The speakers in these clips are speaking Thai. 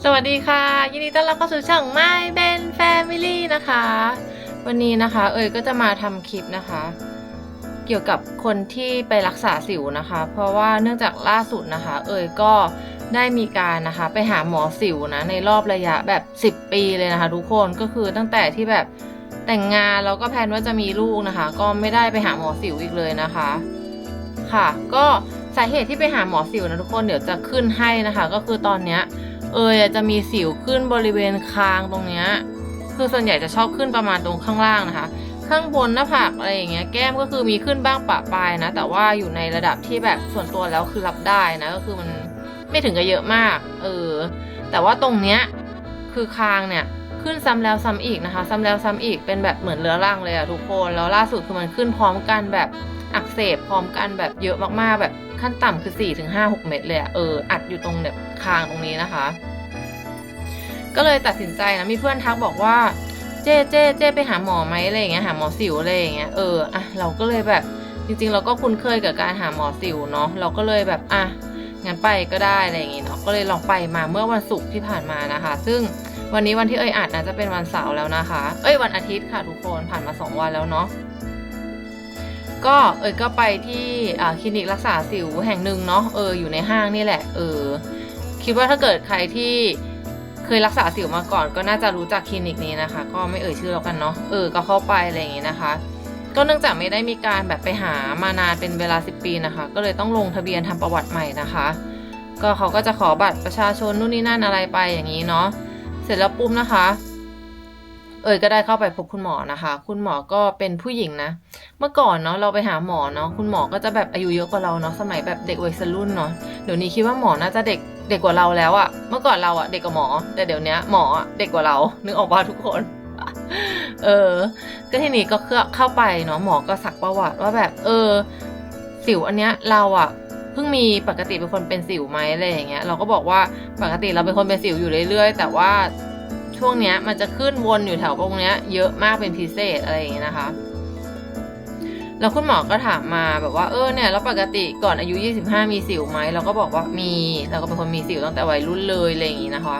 สวัสดีค่ะ ยินดีต้อนรับเข้าสู่ช่อง My Ben Family นะคะ วันนี้นะคะ เอ๋ยก็จะมาทำคลิปนะคะ เกี่ยวกับคนที่ไปรักษาสิวนะคะ เพราะว่าเนื่องจากล่าสุดนะคะ เอ๋ยก็ได้มีการนะคะ ไปหาหมอสิวนะในรอบระยะแบบ 10 ปีเลยนะคะ ทุกคนก็คือตั้งแต่ที่แบบแต่งงานแล้วก็แพลนว่าจะมีลูกนะคะ ก็ไม่ได้ไปหาหมอสิวอีกเลยนะคะ ค่ะ ก็สาเหตุที่ไปหาหมอสิวนะทุกคนเดี๋ยวจะขึ้นให้นะคะ ก็คือตอนเนี้ย เอยอจะมีสิวขึ้นบริเวณคางตรงเนี้ยคือส่วนใหญ่จะชอบขึ้นประมาณตรงข้างล่างนะคะ ข้างบนหน้าผากอะไรอย่างเงี้ยแก้มก็คือมีขึ้นบ้างปะปลายนะ แต่ว่าอยู่ในระดับที่แบบส่วนตัวแล้วคือรับได้นะก็คือมันไม่ถึงกับเยอะมาก เออ แต่ว่าตรงเนี้ยคือคางเนี่ยขึ้นซ้ำแล้วซ้ำอีกนะคะซ้ำแล้วซ้ำอีกเป็นแบบเหมือนเรื้อรังเลยอะทุกคนแล้วล่าสุดคือมันขึ้นพร้อมกันแบบอักเสบพร้อมกันแบบเยอะมากๆแบบ ขั้นต่ำคือ4ี่ถึงห้าหกเม็ดเลยอะเอออัดอยู่ตรงแบบคางตรงนี้นะคะ ก็เลยตัดสินใจนะมีเพื่อนทักบอกว่า เจ๊เจ๊เจ๊ไปหาหมอไหมอะไรอย่างเงี้ยหาหมอสิวอะไรอย่างเงี้ยเอออะเราก็เลยแบบจริงๆ เราก็คุ้นเคยกับการหาหมอสิวเนาะเราก็เลยแบบอะงั้นไปก็ได้อะไรอย่างงี้เนาะก็เลยลองไปมาเมื่อวันศุกร์ที่ผ่านมานะคะ ซึ่งวันนี้วันที่เอ้ยอัดนะจะเป็นวันเสาร์แล้วนะคะ เอ้ยวันอาทิตย์ค่ะทุกคนผ่านมาสองวันแล้วเนาะ ก็เอ้ยก็ไปที่คลินิกรักษาสิวแห่งหนึ่งเนาะเอออยู่ในห้างนี่แหละเออคิดว่าถ้าเกิดใครที่เคยรักษาสิวมาก่อน ก็น่าจะรู้จักคลินิกนี้นะคะ ก็ไม่เอ่ยชื่อแล้วกันเนาะเออก็เข้าไปอะไรอย่างงี้นะคะ ก็เนื่องจากไม่ได้มีการแบบไปหามานานเป็นเวลา 10 ปีนะคะ ก็เลยต้องลงทะเบียนทำประวัติใหม่นะคะ ก็เขาก็จะขอบัตรประชาชนนู่นนี่นั่นอะไรไปอย่างนี้เนาะเสร็จแล้วปุ๊บนะคะ เอ่ยก็ได้เข้าไปพบคุณหมอนะคะ คุณหมอก็เป็นผู้หญิงนะ เมื่อก่อนเนาะเราไปหาหมอเนาะคุณหมอก็จะแบบอายุเยอะกว่าเราเนาะสมัยแบบเด็กวัยรุ่นเนาะเดี๋ยวนี้คิดว่าหมอน่าจะเด็กเด็กกว่าเราแล้วอะเมื่อก่อนเราอะเด็กกว่าหมอ แต่เดี๋ยวนี้หมอเด็กกว่าเรา นึกออกป่ะทุกคน เออ ก็ทีนี้ก็เข้าไปเนาะหมอก็สักประวัติว่าแบบ เออ สิวอันเนี้ยเราอะเพิ่งมีปกติเป็นคนเป็นสิวไหมอะไรอย่างเงี้ยเราก็บอกว่าปกติเราเป็นคนเป็นสิวอยู่เรื่อยๆ แต่ว่า ช่วงเนี้ยมันจะขึ้นวนอยู่แถวตรงเนี้ยเยอะมากเป็นพิเศษอะไรอย่างเงี้ยนะคะ แล้วคุณหมอก็ถามมาแบบว่าเออเนี่ยแล้วปกติก่อนอายุ 25 มีสิวไหมเราก็บอกว่ามีเราก็เป็นคนมีสิวตั้งแต่วัยรุ่นเลยอะไรอย่างงี้นะคะ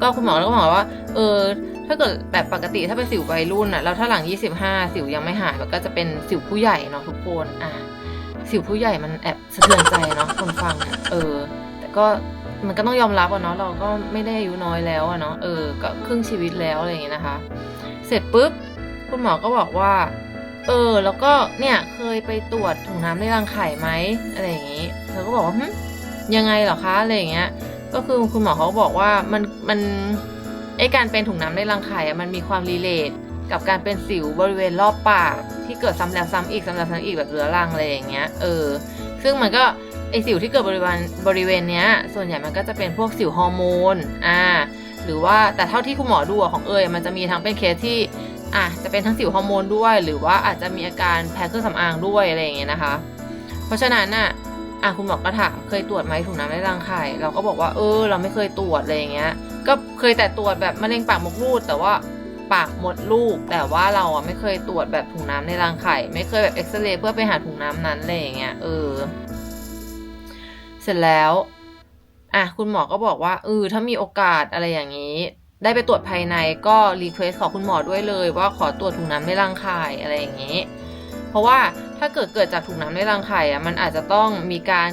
ก็คุณหมอก็บอกว่า เออถ้าเกิดแบบปกติถ้าเป็นสิววัยรุ่นอะแล้วถ้าหลัง 25 สิวยังไม่หายมันก็จะเป็นสิวผู้ใหญ่เนาะทุกคนอะสิวผู้ใหญ่มันแอบสะเทือนใจเนาะคนฟังอะเออ แต่ก็ มันก็ต้องยอมรับอะเนาะเราก็ไม่ได้อายุน้อยแล้วอะเนาะเออก็ครึ่งชีวิตแล้วอะไรอย่างเงี้ยนะคะ เสร็จปุ๊บคุณหมอก็บอกว่า เออ แล้วก็เนี่ยเคยไปตรวจถุงน้ำในรังไข่ไหมอะไรอย่างงี้เธอก็บอกว่ายังไงเหรอคะอะไรอย่างเงี้ย ก็คือคุณหมอเขาบอกว่ามันมันไอการเป็นถุงน้ำในรังไข่อะมันมีความรีเลทกับการเป็นสิวบริเวณรอบปากที่เกิดซ้ำแล้วซ้ำอีกซ้ำแล้วซ้ำอีกแบบเรื้อรังอะไรอย่างเงี้ยเออ ซึ่งมันก็ ไอสิวที่เกิดบริเวณบริเวณเนี้ยส่วนใหญ่มันก็จะเป็นพวกสิวฮอร์โมนอ่าหรือว่าแต่เท่าที่คุณหมอดูของเอยมันจะมีทั้งเป็นเคสที่อะจะเป็นทั้งสิวฮอร์โมนด้วย หรือว่าอาจจะมีอาการแพ้เครื่องสำอางด้วยอะไรอย่างเงี้ยนะคะ เพราะฉะนั้นน่ะอะคุณหมอก็ถามเคยตรวจไหมถุงน้ำในรังไข่เราก็บอกว่าเออ เราไม่เคยตรวจอะไรอย่างเงี้ย ก็เคยแต่ตรวจแบบมะเร็งปากมดลูกแต่ว่าปากมดลูก แต่ว่าเราอะไม่เคยตรวจแบบถุงน้ำในรังไข่ ไม่เคยแบบเอ็กซเรย์เพื่อไปหาถุงน้ำนั้นอะไรอย่างเงี้ยเออ เสร็จแล้วอะคุณหมอก็บอกว่าเออถ้ามีโอกาสอะไรอย่างนี้ ได้ไปตรวจภายในก็รีเควสขอคุณหมอด้วยเลย ว่าขอตรวจถุงน้ำในรังไข่อะไรอย่างนี้ เพราะว่าถ้าเกิดเกิดจากถุงน้ำในรังไข่อะมันอาจจะต้องมีการ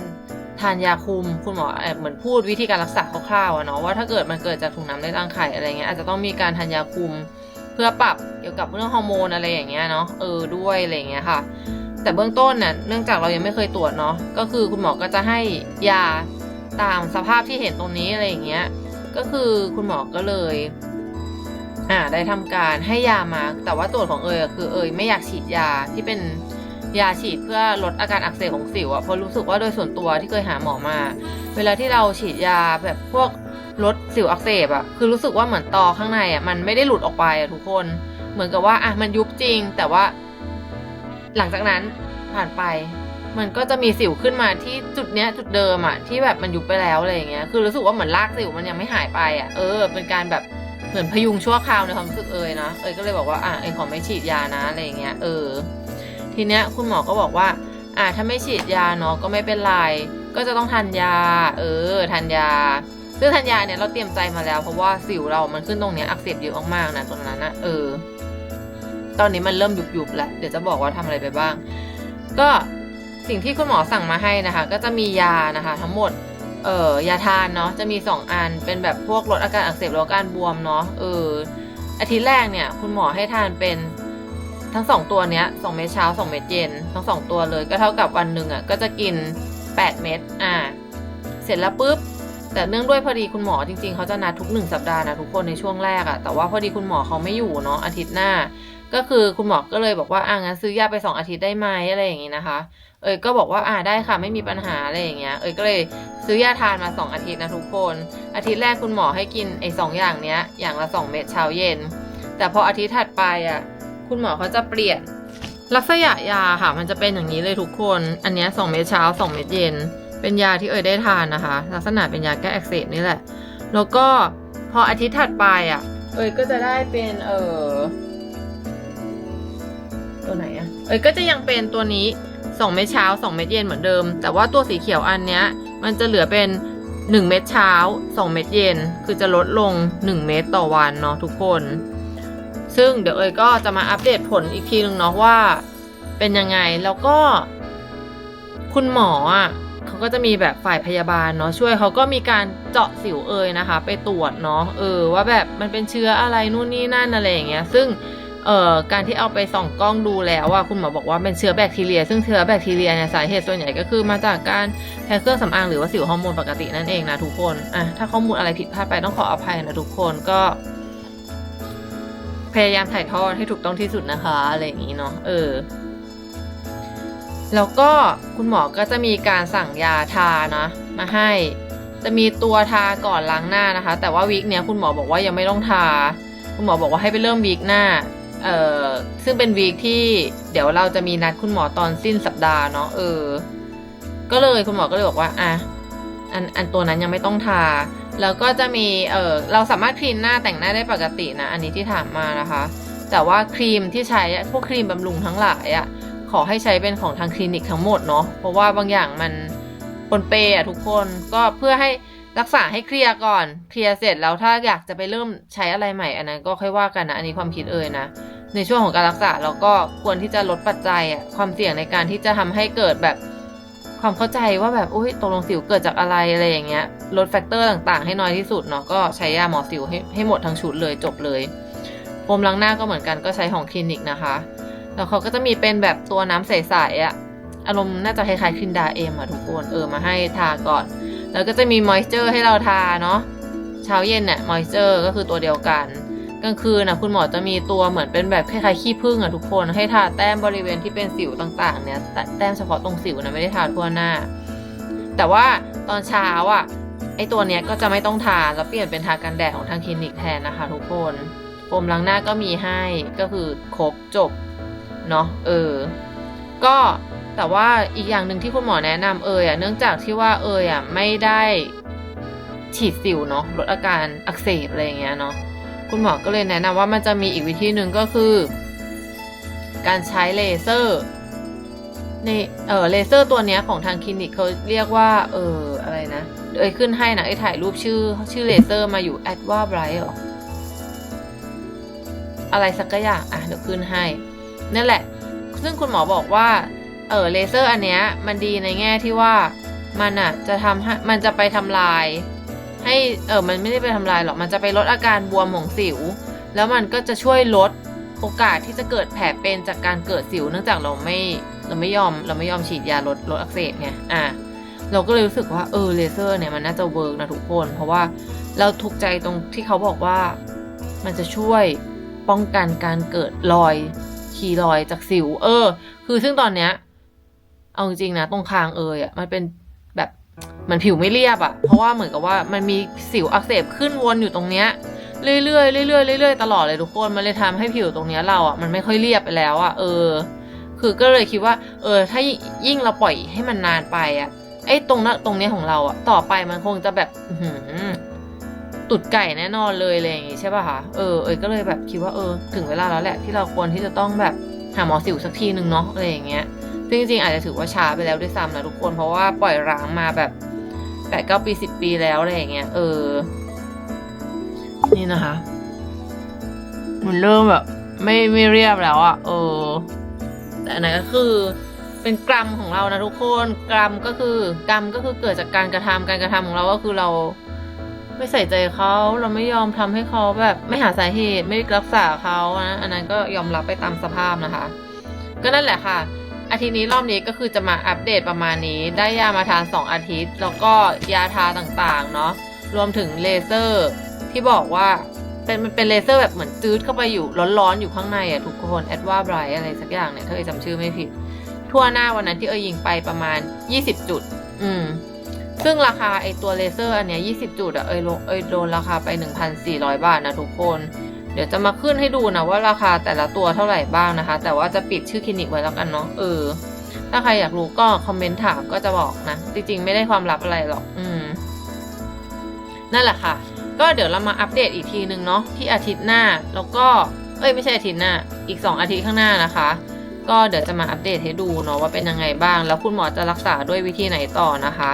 ทานยาคุมคุณหมอเหมือนพูดวิธีการรักษาคร่าวๆอะเนาะว่าถ้าเกิดมันเกิดจากถุงน้ำในรังไข่อะไรเงี้ยอาจจะต้องมีการทานยาคุม เพื่อปรับเกี่ยวกับเรื่องฮอร์โมนอะไรอย่างเงี้ยเนาะเออด้วยอะไรเงี้ยค่ะ แต่เบื้องต้นน่ะเนื่องจากเรายังไม่เคยตรวจเนาะก็คือคุณหมอก็จะให้ยาตามสภาพที่เห็นตรงนี้อะไรอย่างเงี้ยก็คือคุณหมอก็เลยอ่าได้ทำการให้ยามา แต่ว่าตรวจของเอยคือเอยไม่อยากฉีดยาที่เป็นยาฉีดเพื่อลดอาการอักเสบของสิวอะเพราะรู้สึกว่าโดยส่วนตัวที่เคยหาหมอมา เวลาที่เราฉีดยาแบบพวกลดสิวอักเสบอะคือรู้สึกว่าเหมือนตอข้างในอะมันไม่ได้หลุดออกไปอะทุกคน เหมือนกับว่าอะมันยุบจริง แต่ว่า หลังจากนั้นผ่านไป มันก็จะมีสิวขึ้นมาที่จุดเนี้ยจุดเดิมอะที่แบบมันยุบไปแล้วอะไรอย่างเงี้ยคือรู้สึกว่าเหมือนรากสิวมันยังไม่หายไปอะเออ เป็นการแบบเหมือนพยุงชั่วคราวในความรู้สึกเอยนะเอยก็เลยบอกว่าอะเอยขอไม่ฉีดยานะอะไรอย่างเงี้ยเออ ทีเนี้ยคุณหมอก็บอกว่า อะถ้าไม่ฉีดยาเนาะก็ไม่เป็นไรก็จะต้องทานยา เออทานยาซึ่งธัญญาเนี่ยเราเตรียมใจมาแล้วเพราะว่าสิวเรามันขึ้นตรงเนี้ยอักเสบเยอะมากๆนะตรงนั้นนะเออ ตอนนี้มันเริ่มยุบๆแล้ว เดี๋ยวจะบอกว่าทำอะไรไปบ้าง ก็สิ่งที่คุณหมอสั่งมาให้นะคะ ก็จะมียานะคะ ทั้งหมด เอ่อยาทานเนาะ จะมีสองอัน เป็นแบบพวกลดอาการอักเสบลดอาการบวมเนาะ เออ อาทิตย์แรกเนี่ย คุณหมอให้ทานเป็นทั้งสองตัวเนี้ยสองเม็ดเช้าสองเม็ดเย็น ทั้งสองตัวเลย ก็เท่ากับวันหนึ่งอะ ก็จะกิน 8 เม็ด อ่า เสร็จแล้วปุ๊บแต่เนื่องด้วยพอดีคุณหมอจริงๆ เขาจะนัดทุกหนึ่งสัปดาห์นะทุกคนในช่วงแรกอะแต่ว่าพอดีคุณหมอเขาไม่อยู่เนาะอาทิตย์หน้า ก็คือคุณหมอก็เลยบอกว่าอ่างั้นซื้อยาไปสองอาทิตย์ได้ไหมอะไรอย่างงี้นะคะ เอยก็บอกว่าอ่าได้ค่ะไม่มีปัญหาอะไรอย่างเงี้ย เอยก็เลยซื้อยาทานมาสองอาทิตย์นะทุกคน อาทิตย์แรกคุณหมอให้กินไอ้สองอย่างเนี้ยอย่างละสองเม็ดเช้าเย็น แต่พออาทิตย์ถัดไปอะคุณหมอเขาจะเปลี่ยนลักษณะยาค่ะมันจะเป็นอย่างนี้เลยทุกคน อันเนี้ยสองเม็ดเช้าสองเม็ดเย็น เป็นยาที่เอยได้ทานนะคะ ลักษณะเป็นยาแก้อักเสบนี่แหละ แล้วก็พออาทิตย์ถัดไปอะ เอยก็จะได้เป็นเออ ตัวไหนอะเอยก็จะยังเป็นตัวนี้ 2 เม็ดเช้า 2 เม็ดเย็นเหมือนเดิม แต่ว่าตัวสีเขียวอันเนี้ย มันจะเหลือเป็น 1 เม็ดเช้า 2 เม็ดเย็น คือจะลดลง 1 เม็ดต่อวันเนาะทุกคน ซึ่งเดี๋ยวเอ้ยก็จะมาอัปเดตผลอีกทีนึงเนาะว่า เป็นยังไงแล้วก็ คุณหมออะเขาก็จะมีแบบฝ่ายพยาบาลเนาะช่วยเขาก็มีการเจาะสิวเอยนะคะ ไปตรวจเนาะเออว่าแบบมันเป็นเชื้ออะไรนู่นนี่นั่นอะไรอย่างเงี้ย ซึ่ง เอ่อการที่เอาไปส่องกล้องดูแล้วว่าคุณหมอบอกว่าเป็นเชื้อแบคทีเรีย ซึ่งเชื้อแบคทีเรียเนี่ยสาเหตุส่วนใหญ่ก็คือมาจากการใช้เครื่องสำอางหรือว่าสิวฮอร์โมนปกตินั่นเองนะทุกคนอะถ้าข้อมูลอะไรผิดพลาดไปต้องขออภัยนะทุกคนก็ พยายามถ่ายทอดให้ถูกต้องที่สุดนะคะอะไรอย่างนี้เนาะเออแล้วก็คุณหมอก็จะมีการสั่งยาทานะมาให้ จะมีตัวทาก่อนล้างหน้านะคะ แต่ว่าวีคเนี้ยคุณหมอบอกว่ายังไม่ต้องทา คุณหมอบอกว่าให้ไปเริ่มวีคหน้า เอ่อซึ่งเป็นวีคที่เดี๋ยวเราจะมีนัดคุณหมอตอนสิ้นสัปดาห์เนาะเออ ก็เลยคุณหมอก็เลยบอกว่าอะอันอันตัวนั้นยังไม่ต้องทา แล้วก็จะมีเออเราสามารถคลีนหน้าแต่งหน้าได้ปกตินะ อันนี้ที่ถามมานะคะ แต่ว่าครีมที่ใช้พวกครีมบำรุงทั้งหลายอะขอให้ใช้เป็นของทางคลินิกทั้งหมดเนาะเพราะว่าบางอย่างมันปนเปอะทุกคนก็เพื่อให้ รักษาให้เคลียร์ก่อน เคลียร์เสร็จแล้วถ้าอยากจะไปเริ่มใช้อะไรใหม่ อันนั้นก็ค่อยว่ากันนะ อันนี้ความคิดเอ่ยนะ ในช่วงของการรักษาเราก็ควรที่จะลดปัจจัยอะความเสี่ยงในการที่จะทำให้เกิดแบบความเข้าใจว่าแบบอุ้ยตกลงสิวเกิดจากอะไรอะไรอย่างเงี้ย ลดแฟกเตอร์ต่างๆ ให้น้อยที่สุดเนาะก็ใช้ยาหมอสิวให้ให้หมดทั้งชุดเลยจบเลยโฟมล้างหน้าก็เหมือนกันก็ใช้ของคลินิกนะคะ แล้วเขาก็จะมีเป็นแบบตัวน้ำใสๆอะอารมณ์น่าจะคล้ายๆคลินดาเอ็มอะทุกคนเออมาให้ทาก่อน แล้วก็จะมีมอยเจอร์ให้เราทาเนาะเช้าเย็นเนี่ยมอยเจอร์ก็คือตัวเดียวกันกลางคืนนะคุณหมอจะมีตัวเหมือนเป็นแบบคล้ายๆขี้ผึ้งอะทุกคนให้ทาแต้มบริเวณที่เป็นสิวต่างๆ เนี่ยแตแต้มเฉพาะตรงสิวนะไม่ได้ทาทั่วหน้า แต่ว่าตอนเช้าอะไอตัวเนี้ยก็จะไม่ต้องทาแล้วเปลี่ยนเป็นทากันแดดของทางคลินิกแทนนะคะ ทุกคนโฟมล้างหน้าก็มีให้ก็คือครบจบเนาะเออ ก็ แต่ว่าอีกอย่างหนึ่งที่คุณหมอแนะนำเอยอะเนื่องจากที่ว่าเอยอะไม่ได้ฉีดสิวเนาะลดอาการอักเสบอะไรอย่างเงี้ยเนาะคุณหมอก็เลยแนะนำว่ามันจะมีอีกวิธีหนึ่งก็คือ การใช้เลเซอร์ในเออเลเซอร์ตัวเนี้ยของทางคลินิกเขาเรียกว่า เอออะไรนะเอ้ยขึ้นให้นะไอ้ถ่ายรูปชื่อ ชื่อเลเซอร์มาอยู่แอดว่าไบรท์หรออะไรสักอย่างอะเดี๋ยวขึ้นให้ นั่นแหละ ซึ่งคุณหมอบอกว่า เออเลเซอร์อันเนี้ยมันดีในแง่ที่ว่ามันอะจะทำให้มันจะไปทำลาย ให้เออมันไม่ได้ไปทำลายหรอกมันจะไปลดอาการบวมของสิว แล้วมันก็จะช่วยลดโอกาสที่จะเกิดแผลเป็นจากการเกิดสิว เนื่องจากเราไม่เราไม่ยอมเราไม่ยอมฉีดยาลดลดอักเสบไงอะเราก็เลยรู้สึกว่าเออเลเซอร์เนี่ยมันน่าจะเวิร์กนะทุกคน เพราะว่าเราถูกใจตรงที่เขาบอกว่ามันจะช่วยป้องกันการเกิดรอยขีรอยจากสิว เออ คือซึ่งตอนเนี้ย เอาจริงๆนะตรงคางเอยอะมันเป็นแบบมันผิวไม่เรียบอะ เพราะว่าเหมือนกับว่ามันมีสิวอักเสบขึ้นวนอยู่ตรงเนี้ยเรื่อยๆเรื่อยๆเรื่อยๆตลอดเลยทุกคนมันเลยทำให้ผิวตรงเนี้ยเราอะมันไม่ค่อยเรียบไปแล้วอะเออ คือก็เลยคิดว่า เออ ถ้ายิ่งเราปล่อยให้มันนานไปอะไอ้ตรงนั้นตรงเนี้ยของเราอะต่อไปมันคงจะแบบหืตุดไก่แน่นอนเลยอะไรอย่างงี้ใช่ป่ะคะเออเอยก็เลยแบบคิดว่าเออ ถึงเวลาแล้วแหละที่เราควรที่จะต้องแบบหาหมอสิวสักทีหนึ่งเนาะอะไรอย่างเงี้ย ซึ่งจริงๆอาจจะถือว่าช้าไปแล้วด้วยซ้ำนะทุกคน เพราะว่าปล่อยร้างมาแบบแปดเก้าปีสิบปีแล้วอะไรอย่างเงี้ยเออ นี่นะคะ มันเริ่มแบบ ไม่ไม่เรียบแล้วอะ่ะเออ แต่อันนั้นก็คือเป็นกรรมของเรานะทุกคนกรรมก็คือกรรมก็คือเกิดจากการกระทำการกระทำของเราก็คือเรา ไม่ใส่ใจเขาเราไม่ยอมทำให้เขาแบบไม่หาสาเหตุไม่รักษาเขานะอันนั้นก็ยอมรับไปตามสภาพนะคะ ก็นั่นแหละค่ะ อาทิตย์นี้รอบนี้ก็คือจะมาอัปเดตประมาณนี้ ได้ยามาทาน 2 อาทิตย์ แล้วก็ยาทาต่างๆเนาะรวมถึงเลเซอร์ที่บอกว่าเป็นมันเป็นเลเซอร์แบบเหมือนจืดเข้าไปอยู่ร้อนๆอยู่ข้างในอะทุกคนแอดว่าไบรอะไรสักอย่างเนี่ยถ้าเอจำชื่อไม่ผิด ทั่วหน้าวันนั้นที่เอยยิงไปประมาณ 20 จุด อืมซึ่งราคาไอตัวเลเซอร์อันเนี้ย20 จุดอะเอยเอยโดนราคาไป 1,400 บาทนะทุกคน เดี๋ยวจะมาขึ้นให้ดูนะว่าราคาแต่ละตัวเท่าไหร่บ้างนะคะ แต่ว่าจะปิดชื่อคลินิกไว้แล้วกันเนาะเออ ถ้าใครอยากรู้ก็คอมเมนต์ถามก็จะบอกนะ จริงๆ ไม่ได้ความลับอะไรหรอก อืม นั่นแหละค่ะ ก็เดี๋ยวเรามาอัปเดตอีกทีนึงเนาะที่อาทิตย์หน้า แล้วก็ เอ้ยไม่ใช่อาทิตย์หน้า อีก 2 อาทิตย์ข้างหน้านะคะ ก็เดี๋ยวจะมาอัปเดตให้ดูเนาะว่าเป็นยังไงบ้าง แล้วคุณหมอจะรักษาด้วยวิธีไหนต่อนะคะ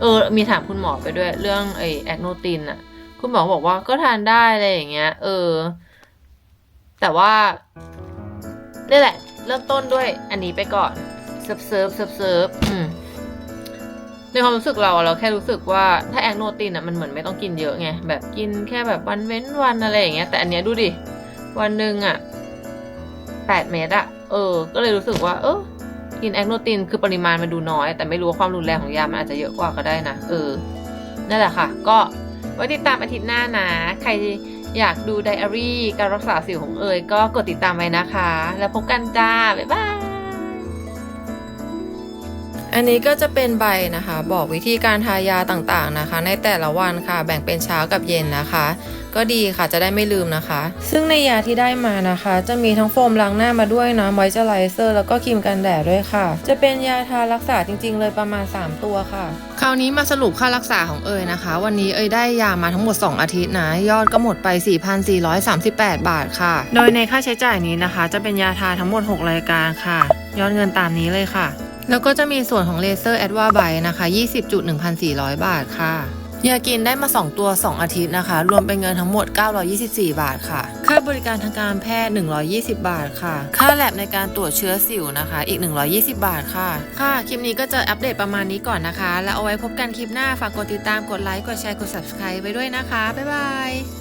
เออ มีถามคุณหมอไปด้วยเรื่องไอแอคโนตินอะ คุณหมอบอกว่าก็ทานได้อะไรอย่างเงี้ย เออ แต่ว่านี่แหละ เริ่มต้นด้วยอันนี้ไปก่อนเซิร์ฟเซิร์ฟเซิร์ฟเซิร์ฟอืมในความรู้สึกเราเราแค่รู้สึกว่าถ้าแอคโนตินอะมันเหมือนไม่ต้องกินเยอะไงแบบกินแค่แบบวันเว้นวันอะไรอย่างเงี้ยแต่อันเนี้ยดูดิ วันหนึ่งอะแปดเม็ดอะเออ ก็เลยรู้สึกว่า เออกินแอคโนตินคือปริมาณมันดูน้อย แต่ไม่รู้ว่าความรุนแรงของยามันอาจจะเยอะกว่าก็ได้นะเออนั่นแหละค่ะ ก็ ว้ติดตามอาทิตย์หน้านะ ใครอยากดูไดอารี่การรักษาสิวของเอยก็กดติดตามไว้นะคะ แล้วพบกันจ้า บ๊ายบาย อันนี้ก็จะเป็นใบนะคะ บอกวิธีการทายาต่างๆนะคะ ในแต่ละวันค่ะ แบ่งเป็นเช้ากับเย็นนะคะ ก็ดีค่ะจะได้ไม่ลืมนะคะ ซึ่งในยาที่ได้มานะคะ จะมีทั้งโฟมล้างหน้ามาด้วยนะมอยเจอไรเซอร์แล้วก็ครีมกันแดดด้วยค่ะ จะเป็นยาทารักษาจริง ๆ เลยประมาณ 3 ตัวค่ะ คราวนี้มาสรุปค่ารักษาของเอยนะคะ วันนี้เอยได้ยามาทั้งหมด 2 อาทิตย์นะ ยอดก็หมดไป 4,438 บาทค่ะ โดยในค่าใช้จ่ายนี้นะคะ จะเป็นยาทาทั้งหมด 6 รายการค่ะ ยอดเงินตามนี้เลยค่ะ แล้วก็จะมีส่วนของเลเซอร์แอดวาไบนะคะ 20.1,400 บาทค่ะยากินได้มา 2 ตัว 2 อาทิตย์นะคะ รวมเป็นเงินทั้งหมด 924 บาทค่ะ ค่าบริการทางการแพทย์ 120 บาทค่ะ ค่าแลบในการตรวจเชื้อสิวนะคะ อีก 120 บาทค่ะ ค่ะ คลิปนี้ก็จะอัปเดตประมาณนี้ก่อนนะคะ แล้วเอาไว้พบกันคลิปหน้า ฝากกดติดตาม กดไลค์ กดแชร์ กด subscribe ไว้ด้วยนะคะ บ๊ายบาย